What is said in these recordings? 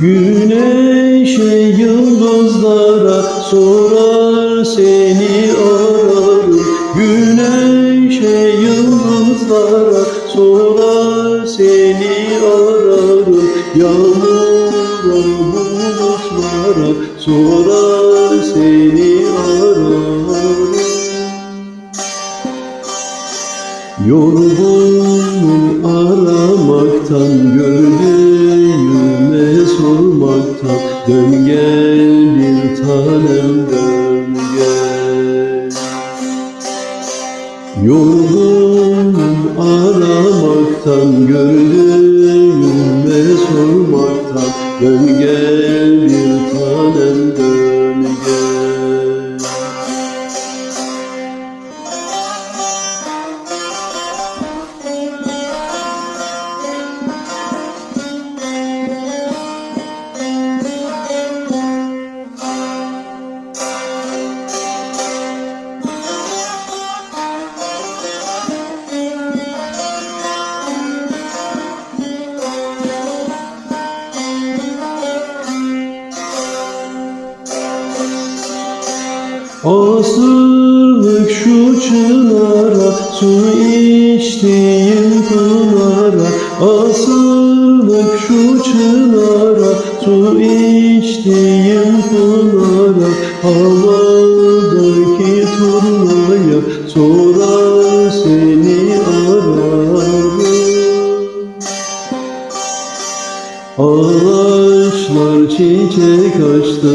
Güneşe yıldızlara sorar seni ararım. Güneşe yıldızlara sorar seni ararım. Yağmura bulutlara sorar seni ararım. Yorgunum aramaktan Gördüğüme Dön gel bir tanem dön gel Yorgunum aramaktan Gördüğüme sormaktan Dön Asırlık şu çınara Su içtiğim pınara Asırlık şu çınara Su içtiğim pınara Havadaki turnaya Sorar seni ararım. Ağaçlar çiçek açtı,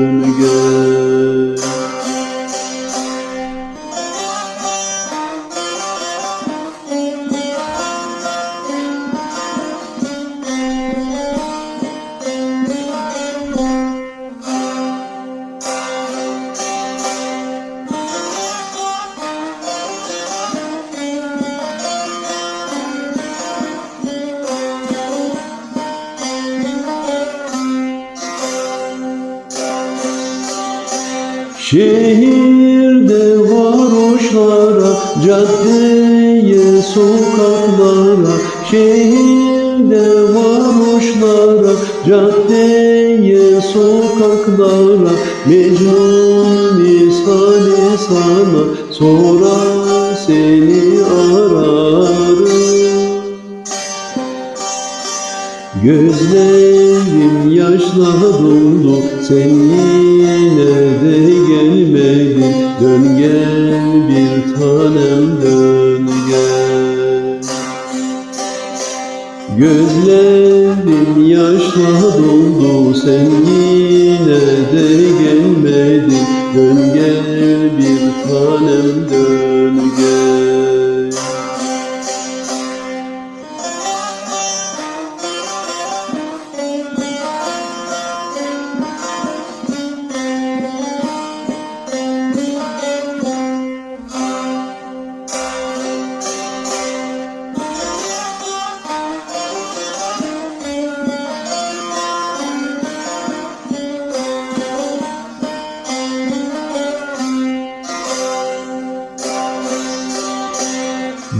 Şehirde varoşlara, caddeye, sokaklara Şehirde varoşlara, caddeye, sokaklara Mecnun misali sana sorar seni ararım. Gözlerim yaşla doldu Sen yine de Dön gel bir tanem dön gel. Gözlerim yaşla doldu Sen yine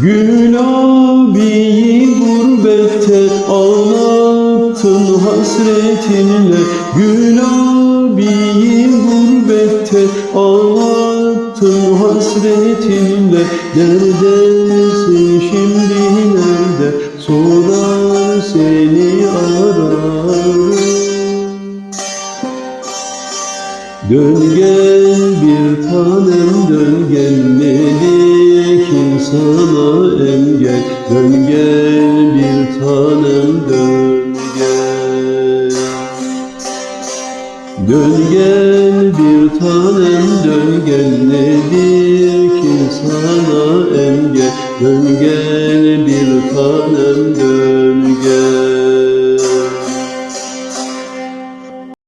Gül abiyi gurbette ağlattın hasretinle Gül abiyi gurbette ağlattın hasretinle Neredesin şimdi nerede sorar seni ararım Dön gel bir tanem dön gel Melikim tanem dön gel Dön gel bir tanem dön gel Nedir ki sana engel? Dön gel bir tanem dön